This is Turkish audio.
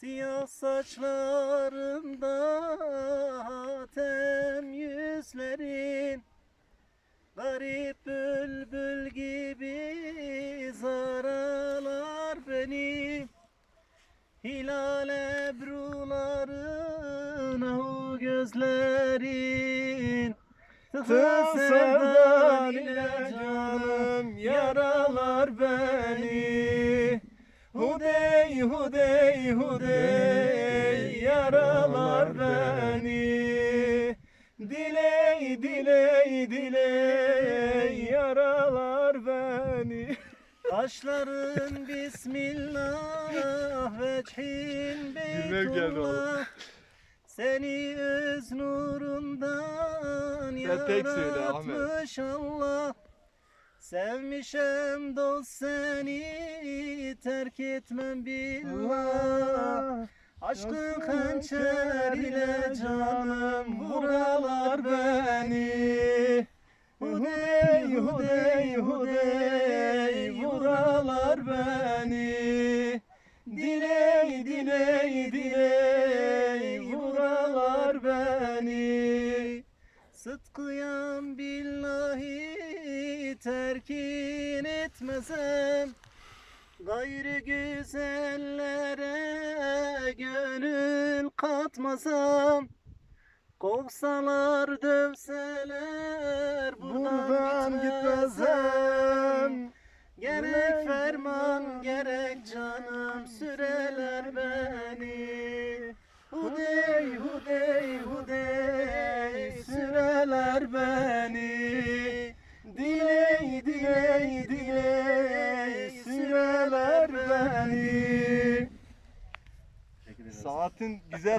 Siyah saçlarında hatem yüzlerin Garip bülbül gibi zaralar beni Hilal ebruların o gözlerin Tıkı sevdan ile canım yaralar beni. Hudey hudey hudey yaralar beni. Diley diley diley yaralar beni. Kaşların bismillah veçhin beytullah. Seni öz nurundan Sen tek söyle Ahmet. yaratmış Allah Sevmişem dost seni terk etmem billah. Aşkın hançer ile canım vuralar beni. Hudey hudey hudey vuralar beni. Diley diley diley vuralar beni. Sıtkıyam billahi terkin etmezem Gayrı güzellere gönül katmasam Kovsalar dövseler buradan, Buradan gitmezsem Gerek ferman gerek canım süreler beni. Hudey hudey hudey süreler beni süreler beni. Saatin güzel